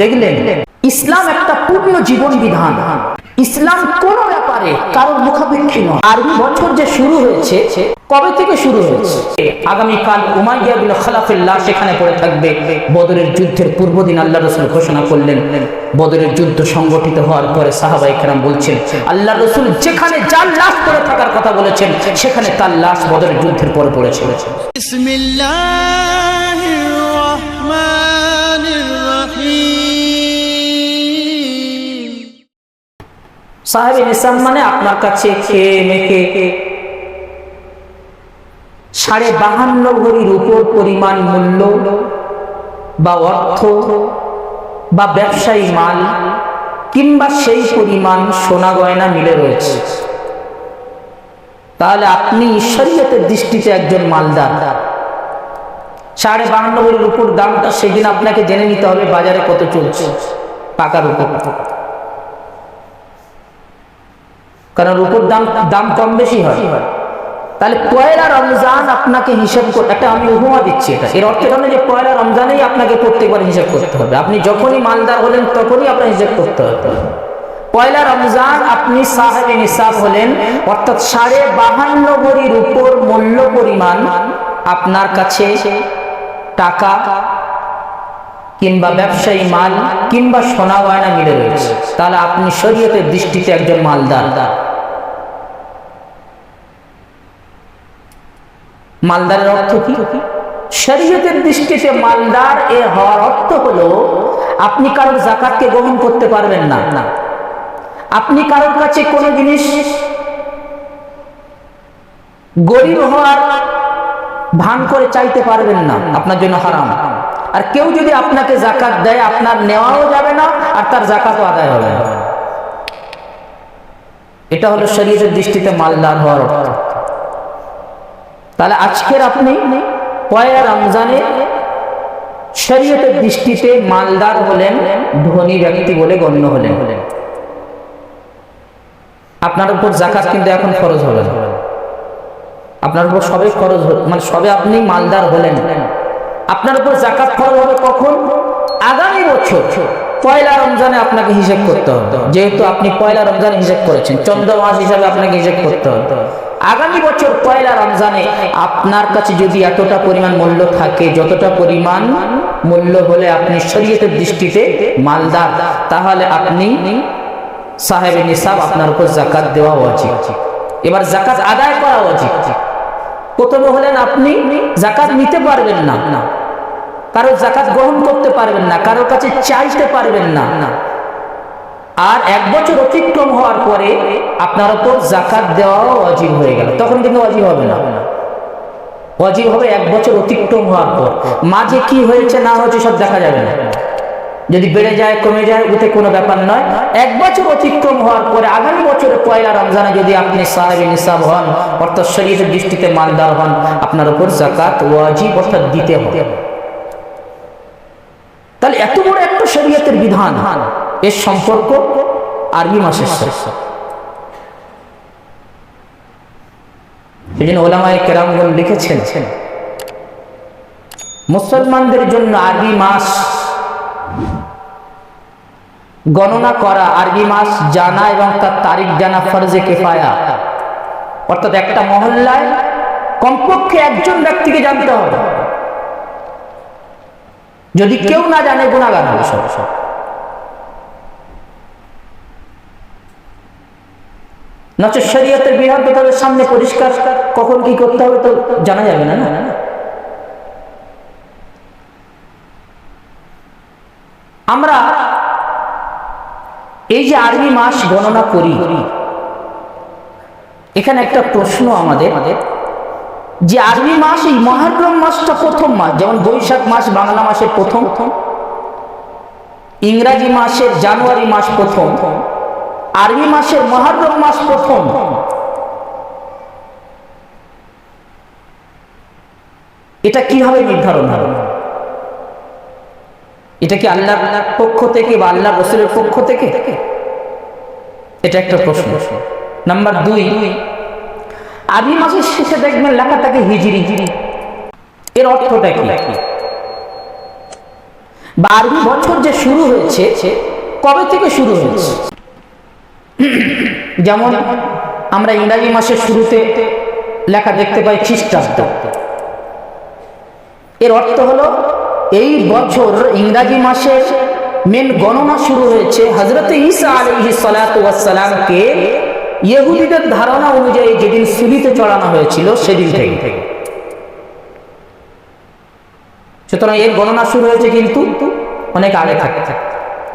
দেখলেন, ইসলাম একটা পূর্ণ জীবন বিধান ইসলাম কোন ব্যাপারে কারোর মুখাপেক্ষি নয়। আর বছর যে শুরু হয়েছে, কবে থেকে শুরু হয়েছে? আগামীকাল উমাইয়া বিন খালাফুল্লাহ সেখানে পড়ে থাকবে। বদরের যুদ্ধের পূর্ব দিন আল্লাহ রসুল ঘোষণা করলেন। বদরের যুদ্ধ সংগঠিত হওয়ার পরে সাহাবাই খেরাম বলছেন, আল্লাহ রসুল যেখানে যার লাশ পড়ে থাকার কথা বলেছেন, সেখানে তার লাশ বদরের যুদ্ধের পরে পড়েছে। বিসমিল্লাহির সাহেব নিসাম মানে আপনার কাছে খেয়ে মেখে সাড়ে বাহান্ন ভরির উপর পরিমাণ মূল্য বা অর্থ বা ব্যবসায়ী মাল কিংবা সেই পরিমাণ সোনা গয়না মিলে রয়েছে। তাহলে আপনি ঈশ্বরীয়তের দৃষ্টিতে একজন মালদার। সাড়ে বাহান্ন ভরির উপর দামটা সেদিন আপনাকে জেনে নিতে হবে বাজারে কত চলছে পাকার উপর। কারণ রূপোর দাম দাম কম বেশি হয়। তাহলে পয়লা রমজান আপনাকে হিসাব করতে একটা আমি উপমা দিচ্ছি এটা। এর অর্থ এটা যে পয়লা রমজানেই আপনাকে প্রত্যেকবার হিসাব করতে হবে। আপনি যখনই মালদার হলেন, তখনই আপনার হিসাব করতে হবে। পয়লা রমজান আপনি সাহেবে নিসাব হলেন, অর্থাৎ সাড়ে বাহান্ন ভরির উপর মূল্য পরিমাণ আপনার কাছে টাকা কিংবা ব্যবসায়ী মাল কিংবা সোনা গয়না মিলে রয়েছে। তাহলে আপনি শরীয়তের দৃষ্টিতে একজন মালদার। মালদারের অর্থ কি? শরীয়তের দৃষ্টিতে মালদার এ হওয়ার অর্থ হলো, আপনি কারোর জাকাতকে গ্রহণ করতে পারবেন না। আপনি কারোর কাছে কোনো জিনিস গরিব হওয়ার ভান করে চাইতে পারবেন না। আপনার জন্য হারাম। আর কেউ যদি আপনাকে জাকাত দেয়, আপনার নেওয়াও যাবে না আর তার জাকাতও আদায় হবে না। এটা হলো শরীরের দৃষ্টিতে মালদার হওয়ার অর্থ। তাহলে আজকের আপনি পয়লা রমজানে শরীয়তের দৃষ্টিতে মালদার হলেন, ধনী ব্যক্তি বলে গণ্য হলেন। আপনার উপর জাকাত কিন্তু এখন খরচ হবে আপনার উপর সবে খরচ মানে সবে আপনি মালদার হলেন। আপনার উপর জাকাত খরচ হবে কখন? আগামী বছর। পয়লা রমজানে আপনাকে হিসেব করতে হবে। যেহেতু আপনি পয়লা রমজানে হিসেব করেছেন, চন্দ্র মাস হিসাবে আপনাকে হিসেব করতে হবে। আগামী বছর পয়লা রমজানে আপনার কাছে যদি এতটা পরিমাণ মূল্য থাকে, যতটা পরিমাণ মূল্য হলে আপনি শরীয়তের দৃষ্টিতে মালদার, তাহলে আপনি সাহেব নিসাব আপনার উপর জাকাত দেওয়া উচিত এবার জাকাত আদায় করা উচিত প্রথমে হলেন আপনি, জাকাত নিতে পারবেন না। কারও জাকাত গ্রহণ করতে পারবেন না কারোর কাছে চাইতে পারবেন না। আর এক বছর অতিক্রম হওয়ার পরে আপনার ওপর জাকাত দেওয়াও অজীব হয়ে গেল। তখন কিন্তু অজীব হবে না। অজীব হবে এক বছর অতিক্রম হওয়ার পর। মাঝে কি হয়েছে না হয়েছে সব দেখা যাবে না। যদি বেড়ে যায়, কমে যায়, ওতে কোনো ব্যাপার নয়। এক বছর অতিক্রম হওয়ার পরে, আগামী বছরে পয়লা রমজানে যদি আপনি সাহেব নিসাব হন, অর্থাৎ শরীরের দৃষ্টিতে মালদার হন, আপনার উপর জাকাত ওয়াজিব অর্থাৎ দিতে হবে। তাহলে এত বড় একটা শরীয়তের বিধান, এর সম্পর্ক আরবি মাসের সাথে। সেই জন্য ওলামায় কেরামগণ লিখেছেন, মুসলমানদের জন্য আরবি মাস গণনা করা, আরবি মাস জানা এবং তার তারিখ জানা ফরজে কেফায়া। অর্থাৎ একটা মহল্লায় কমপক্ষে একজন ব্যক্তিকে জানতে হবে। যদি কেউ না জানে, গুণাগার হবে সব সব। তাদের সামনে পরিষ্কার, কখন কি করতে হবে তো জানা যাবে না? আমরা এই যে আরবি মাস গণনা করি, এখানে একটা প্রশ্ন আমাদের, যে আরবি মাস এই মহারম মাসটা প্রথম মাস, যেমন বৈশাখ মাস, বাংলা মাসের প্রথম, ইংরাজি মাসের জানুয়ারি মাস প্রথম, আরবি মাসের মহারম মাস প্রথম। এটা কীভাবে নির্ধারণ হবে? এটা কি আল্লাহর পক্ষ থেকে বা আল্লাহ রসুলের পক্ষ থেকে? এটা একটা প্রশ্ন। নাম্বার দুই আরবি মাসের শেষে দেখবেন লেখা থাকে হিজিরি। এর অর্থটা কি? বা আরবি বছর যে শুরু হয়েছে কবে থেকে শুরু হয়েছে? যেমন আমরা ইংরাজি মাসের শুরুতে লেখা দেখতে পাই খ্রিস্টাব্দ। এর অর্থ হলো এই বছর ইংরাজি মাসের মেন গণনা শুরু হয়েছে হজরত ঈসা আলহি সালাতামকে ইহুদিদের ধারণা অনুযায়ী যেদিন সুলিতে চড়ানো হয়েছিল সেদিন থেকে। সুতরাং এর গণনা শুরু হয়েছে কিন্তু অনেক আগে থাকে।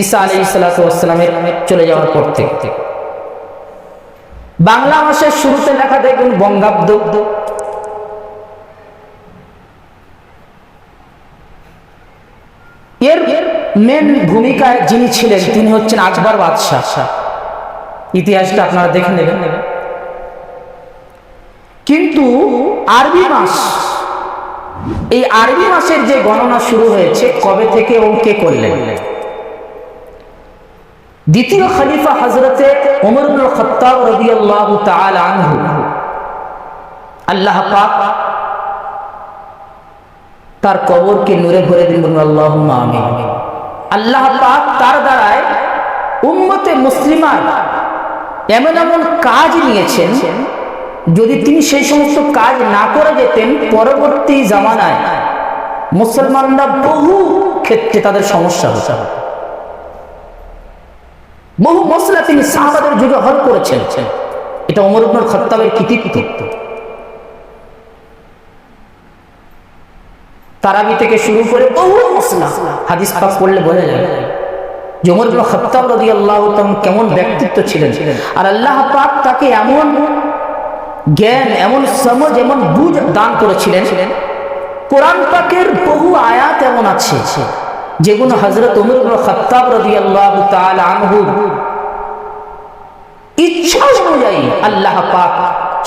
ঈসা আলী সালাতামের চলে যাওয়ার পর থেকে। বাংলা মাসের শুরুতে লেখা দেখবেন বঙ্গাব্দ এর মেন ভূমিকায় যিনি ছিলেন, তিনি হচ্ছেন আকবর বাদশাহ। ইতিহাসটা আপনারা দেখে নেবেন। কিন্তু আরবি মাস, এই আরবি মাসের যে গণনা শুরু হয়েছে, কবে থেকে এবং কে করলেন? দ্বিতীয় খলিফা হজরতে ওমর ইবনুল খাত্তাব রাদিয়াল্লাহু তাআলা আনহু। আল্লাহ পাক তার কবরকে নূরে ভরে দিন বলুন, আল্লাহুম্মা আমিন। আল্লাহ পাক তার দ্বারায় উম্মতে মুসলিমার এমন এমন কাজ নিয়েছেন, যদি তিনি সেই সমস্ত কাজ না করে যেতেন, পরবর্তী জামানায় মুসলমানরা বহু ক্ষেত্রে তাদের সমস্যা হতে। বহু মশলা তিনি সাহাবাদের যুগে হল করেছেন। এটা অমর ইবনুল খত্তাবের কৃতিত্ব। তারাবি থেকে শুরু করে বহু মশলা হাদিস পাক পড়লে বোঝা যায়। যে ওমর ইবনুল খত্তাব রাদিয়াল্লাহু তাআলা কেমন ব্যক্তিত্ব ছিলেন। আর আল্লাহ পাক তাকে এমন জ্ঞান, এমন সমঝ এমন বুঝ দান করেছিলেন, কোরআন পাকের বহু আয়াত এমন আছে যেগুলো হজরত উমর ইবনুল খাত্তাব রাদিয়াল্লাহু তাআলা আনহু ইচ্ছা অনুযায়ী আল্লাহ পাক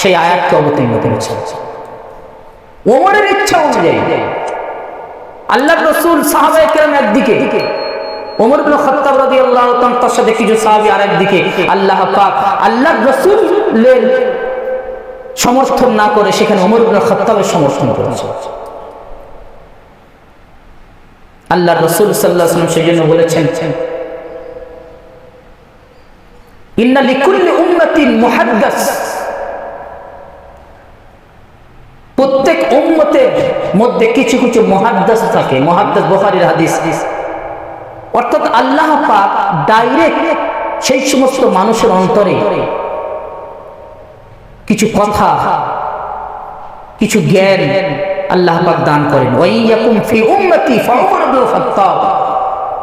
সেই আয়াতকে অবতীর্ণ করেছেন। ওমরের ইচ্ছা অনুযায়ী আল্লাহ রসুল কেরাম একদিকে, ওমর ইবনুল খাত্তাব রাদিয়াল্লাহু তাআলা তার সাথে কিছু সাহাবী আরেকদিকে, আল্লাহ পাক আল্লাহ রসুলের সমর্থন না করে সেখানে ওমর ইবনুল খাত্তাবের সমর্থন করেছে। আল্লাহ রসুল সাল্লাহ সেই জন্য বলেছেন, ইন্না লিকুল্লি উম্মতিন মুহাদ্দাস। প্রত্যেক উম্মতের মধ্যে কিছু কিছু মহাদ্দাস থাকে। মহাদ্দাস বুখারীর হাদিস। অর্থাৎ আল্লাহ পাক ডাইরেক্ট সেই সমস্ত মানুষের অন্তরে কিছু কথা, কিছু জ্ঞান আল্লাহ পাক দান করেন। ওয়াইয়াকুম ফি উম্মতি ইবনুল খাত্তাব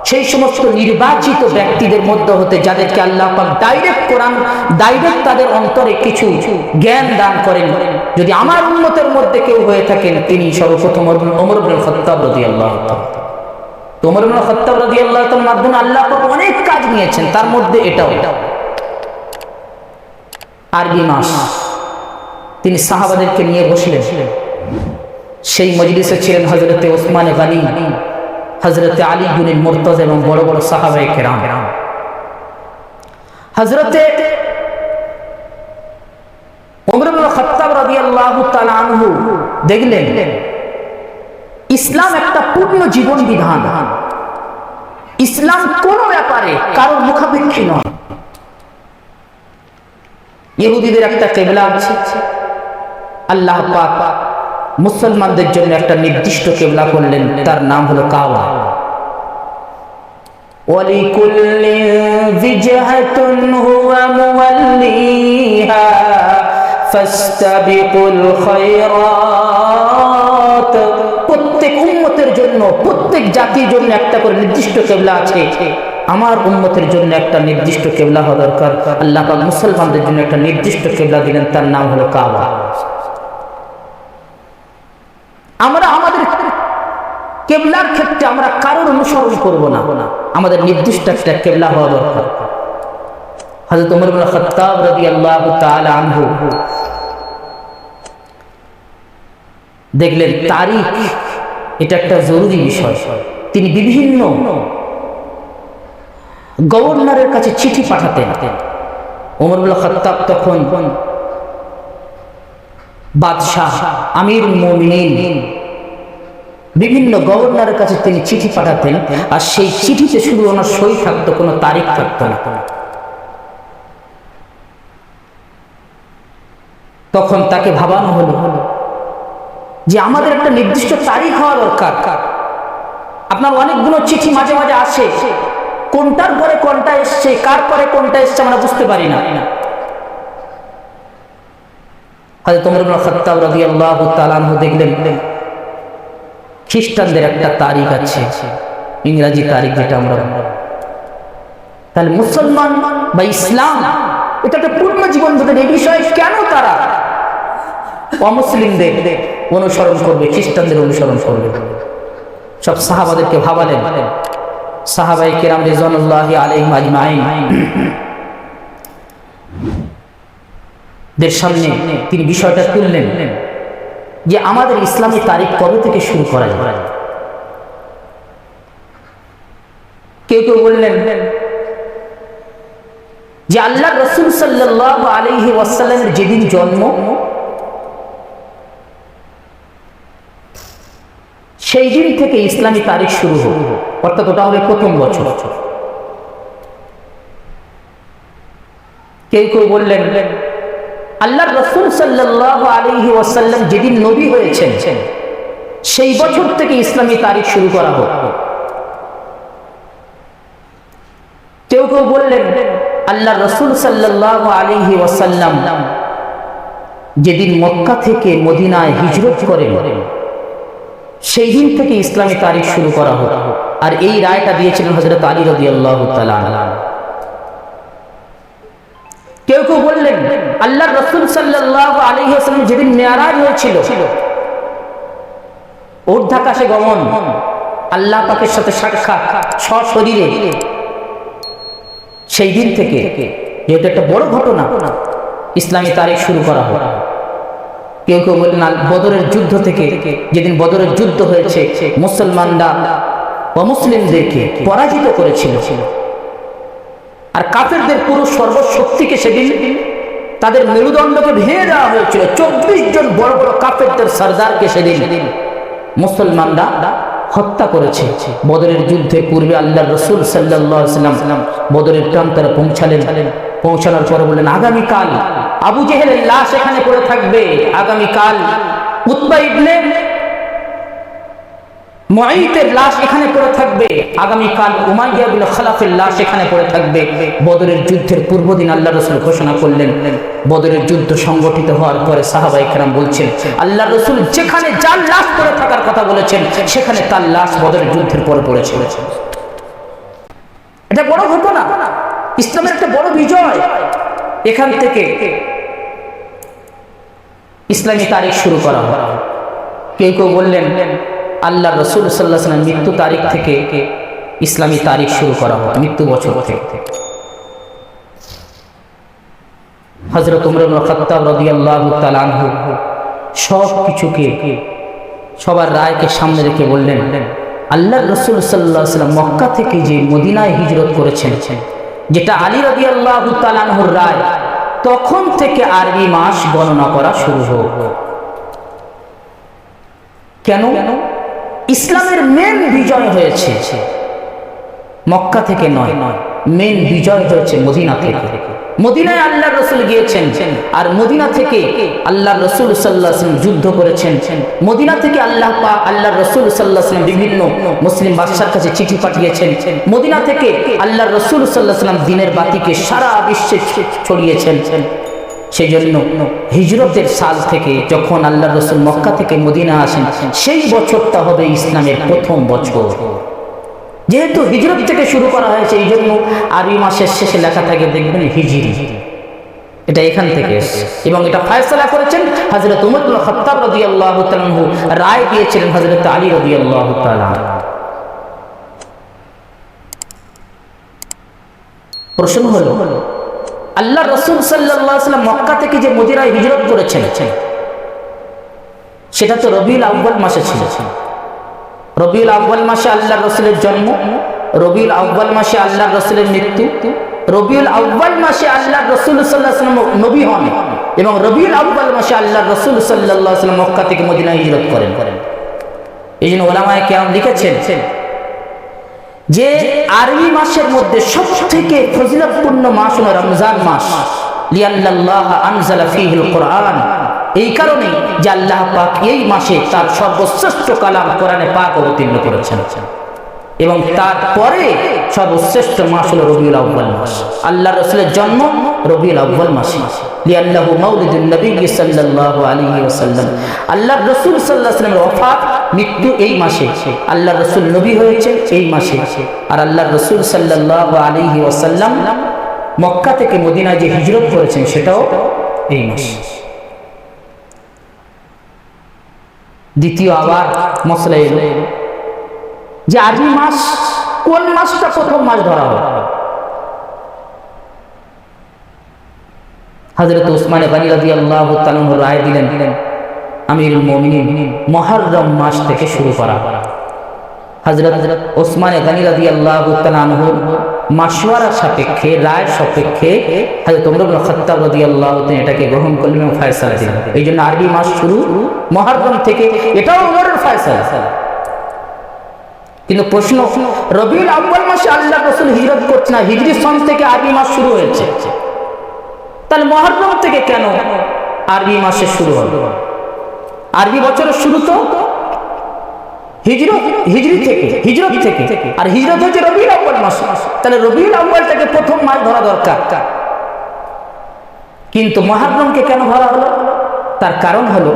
সেই সমস্ত নির্বাচিত ব্যক্তিদের মধ্যে হতে যাদেরকে আল্লাহ পাক ডাইরেক্ট কোরআন ডাইরেক্ট তাদের অন্তরে কিছু জ্ঞান দান করেন। যদি আমার উন্মতের মধ্যে কেউ হয়ে থাকেন, তিনি সর্বপ্রথম ওমর ইবনুল খাত্তাব রাদিয়াল্লাহু তাআলা। ওমর ইবনুল খাত্তাব রাদিয়াল্লাহু মাধ্যমে আল্লাহ পাক অনেক কাজ নিয়েছেন, তার মধ্যে এটাও। আরবি মাস, তিনি সাহাবাদেরকে নিয়ে বসলেন। সেই মজলিসে ছিলেন হজরতে ওসমান গানি। হজরতে আলী গুনিল মুরতজ এবং বড় বড় সাহাবাই কেরাম। হজরতে দেখলেন, ইসলাম একটা পূর্ণ জীবন বিধান। ইসলাম কোন ব্যাপারে কারোর মুখাপেক্ষী নয়। ইহুদিদের একটা কেবলা আছে। আল্লাহ মুসলমানদের জন্য একটা নির্দিষ্ট কেবলা করলেন, তার নাম হলো কাওয়া ولكل وجهة هو موليها فاستبقوا الخيرات প্রত্যেক উম্মতের জন্য প্রত্যেক জাতির জন্য একটা করে নির্দিষ্ট কেবলা আছে আমার উম্মতের জন্য একটা নির্দিষ্ট কেবলা হওয়া দরকার আল্লাহ পাক মুসলমানদের জন্য একটা নির্দিষ্ট কেবলা দিলেন তার নাম হলো কাবা আমরা আমাদের কেবলার ক্ষেত্রে আমরা কারোর অনুসরণ করব না। আমাদের নির্দিষ্ট একটা কেবলা হওয়া দরকার। আনহু দেখলেন তারিখ, এটা একটা জরুরি বিষয়। তিনি বিভিন্ন গভর্নরের কাছে চিঠি পাঠাতেন। ওমর ইবনে তখন, বাদশাহ আমির মুমিনিন বিভিন্ন গভর্নরের কাছে তিনি চিঠি পাঠাতেন, আর সেই চিঠিতে শুধু ওনার সই থাকতো, কোনো তারিখ থাকতো না। তখন তাকে ভাবানো হলো যে আমাদের একটা নির্দিষ্ট তারিখ হওয়া দরকার। আপনার অনেকগুলো চিঠি মাঝে মাঝে আসে। কোনটার পরে কোনটা এসছে, কার পরে কোনটা এসছে আমরা বুঝতে পারি না। হয়তো তোমরা খত্তাব রাজি আল্লাহ তালানহু দেখলেন খ্রিস্টানদের একটা তারিখ আছে, ইংরাজি তারিখ যেটা আমরা তাহলে মুসলমান বা ইসলাম, এটা একটা পূর্ণ জীবন ধরে এই বিষয়ে কেন তারা অমুসলিমদের অনুসরণ করবে, খ্রিস্টানদের অনুসরণ করবে? সব সাহাবাদেরকে ভাবালেন। সাহাবাই কিরাম রেজানুল্লাহ আলাইহিম আজমাইন। দের সামনে তিনি বিষয়টা তুললেন। যে আমাদের ইসলামী তারিখ কবে থেকে শুরু করা যায়? কেউ কেউ বললেন, যে আল্লাহ রসুল সাল্লাহ আলহি ওয়াসাল্লামের যেদিন জন্ম, সেই দিন থেকে ইসলামী তারিখ শুরু হোক। অর্থাৎ ওটা হবে প্রথম বছর। কেউ কেউ বললেন আল্লাহ রসুল সাল্লাহ আলহি ওয়াসাল্লাম যেদিন নবী হয়েছেন, সেই বছর থেকে ইসলামী তারিখ শুরু করা হোক। কেউ কেউ বললেন আল্লাহ রসুল সাল্লাহ আলহি ওয়াসাল্লাম যেদিন মক্কা থেকে মদিনায় হিজরত করেন, সেই দিন থেকে ইসলামী তারিখ শুরু করা হোক। আর এই রায়টা দিয়েছিলেন হজরত আলী রবি আল্লাহ কেউ কেউ বললেন আল্লাহ রসুল সাল্লাহ আলহিহাস্লাম যেদিন মেয়ারাজ হয়েছিল ঊর্ধ্বাকাশে গমন। আল্লাহ পাকের সাথে সাক্ষাৎ সশরীরে সেই দিন থেকে যেহেতু একটা বড় ঘটনা, ইসলামী তারিখ শুরু করা হয়। কেউ কেউ বললেন বদরের যুদ্ধ থেকে যেদিন বদরের যুদ্ধ হয়েছে, মুসলমানরা অমুসলিমদেরকে পরাজিত করেছিল। আর কাফেরদের পুরো সর্বশক্তিকে সেদিন তাদের মেরুদণ্ডকে ভেঙে দেওয়া হয়েছিল। চব্বিশ জন বড় বড় কাফেরদের সর্দারকে সেদিন মুসলমানরা হত্যা করেছে। বদরের যুদ্ধে পূর্বে আল্লাহ রসুল সাল্লাম বদরের প্রান্তরে পৌঁছালেন। পৌঁছানোর পরে বললেন, আগামীকাল আবু জেহেলের লাশ এখানে পড়ে থাকবে। আগামীকাল উৎপা মুআইতের লাশ এখানে পড়ে থাকবে। আগামীকাল উমাইয়া বিন খালাফের লাশ এখানে পড়ে থাকবে। বদরের যুদ্ধের পূর্বদিন আল্লাহ রসুল ঘোষণা করলেন। বদরের যুদ্ধ সংগঠিত হওয়ার পরে সাহাবাই কেরাম বলছেন, আল্লাহ রসুল যেখানে যার লাশ পড়ে থাকার কথা বলেছেন, সেখানে তার লাশ বদরের যুদ্ধের পরে পড়েছে। এটা বড় ঘটনা। ইসলামের একটা বড় বিজয়। এখান থেকে ইসলামী তারিখ শুরু করা হয়। কেউ কেউ বললেন আল্লাহ রসুল সাল্লাহ সাল্লাম মৃত্যু তারিখ থেকে ইসলামী তারিখ শুরু করা হয়, মৃত্যু বছর থেকে। হজরত উমরুল খত্তাব রাদিয়াল্লাহু তাআলা আনহু সব কিছুকে, সবার রায়কে সামনে রেখে বললেন, আল্লাহ রসুল সাল্লাহ সাল্লাম মক্কা থেকে যে মদিনায় হিজরত করেছেন, যেটা আলী রবি আল্লাহ তালানহুর রায়, তখন থেকে আরবি মাস গণনা করা শুরু হোক কেন কেন? ইসলামের মেন বিজয় হয়েছে। মক্কা থেকে নয় মেন বিজয় হয়েছে মদিনা থেকে। মদিনায় আল্লাহ রসুল গিয়েছেন আর মদিনা থেকে আল্লাহ রসুল সাল্লাহ যুদ্ধ করেছেন। মদিনা থেকে আল্লাহ পা আল্লাহ রসুল সাল্লাহ বিভিন্ন মুসলিম বাদশার কাছে চিঠি পাঠিয়েছেন। মদিনা থেকে আল্লাহ রসুল সাল্লাহ দিনের বাতিকে সারা বিশ্বে ছড়িয়েছেন। সেই জন্য হিজরতের সাল থেকে যখন আল্লাহ রসুল মক্কা থেকে মদিনা আসেন, সেই বছরটা হবে ইসলামের প্রথম বছর। যেহেতু হিজরত থেকে শুরু করা হয়েছে, এই জন্য আরবি মাসের শেষে লেখা থাকে, দেখবেন হিজিরি। এটা এখান থেকে। এবং এটা ফায়সলা করেছেন হজরত উমর খত্তাব রদি আল্লাহ রায় দিয়েছিলেন হজরত আলী রদি আল্লাহ প্রশ্ন হলো আল্লাহ রসুল সাল্লাম মক্কা থেকে যে মদিরায় হিজরত করেছেন, সেটা তো রবিউল আব্বাল মাসে ছিল। রবিউল আব্বাল মাসে আল্লাহ রসুলের জন্ম, রবিউল আব্বাল মাসে আল্লাহ রসুলের মৃত্যু, রবিউল আব্বাল মাসে আল্লাহ রসুল সাল্লাহ সাল্লাম নবী হন এবং রবিউল আব্বাল মাসে আল্লাহ রসুল সাল্লাহ মক্কা থেকে মদিনা হিজরত করেন। করেন এই জন্য ওলামায় কেমন লিখেছেন যে আরবি মাসের মধ্যে সব থেকে ফজিলতপূর্ণ মাস হলো রমজান মাস। এই কারণে যে আল্লাহ পাক এই মাসে তার সর্বশ্রেষ্ঠ কালাম কোরআনে পাক অবতীর্ণ করেছেন। এবং তারপরে সর্বশ্রেষ্ঠ মাস হলো রবিউল আউ্বাল মাস। আল্লাহ রসুলের জন্ম রবিউল আউ্বাল মাসে। মৃত্যু এই মাসে। হয়েছে মাসে। আর আল্লাহ রসুল সাল্লাল্লাহু আলাইহি ওয়াসাল্লাম মক্কা থেকে মদিনায় যে হিজরত করেছেন সেটাও এই মাসে। দ্বিতীয় আবার মশলা এলো। যে আরবি মাস কোন মাসটা প্রথম মাস ধরা হয়? হজরত উসমানে রাজি আল্লাহ রায় দিলেন, আমিরুল মমিনিন মহররম মাস থেকে শুরু করা। হজরত আল্লাহ সাপেক্ষে, রায় সাপেক্ষে রাদিয়াল্লাহু এটাকে গ্রহণ করলেন এবং এই জন্য আরবি মাস শুরু মহররম থেকে, এটাও ফয়সালা। কিন্তু প্রশ্ন, রবিউল আউ্বাল মাসে আল্লাহ রসুল হিজরত করছে না? হিজরি সন থেকে আরবি মাস শুরু হয়েছে। তাহলে মহররম থেকে কেন আরবি মাসে শুরু হলো? আরবি বছরের শুরু তো হিজরত, হিজরি থেকে, হিজরত থেকে। আর হিজরত হচ্ছে রবিউল আউ্বাল মাস। তাহলে রবিউল প্রথম মাস ধরা দরকার। কিন্তু মহারমকে কেন ধরা হলো? তার কারণ হলো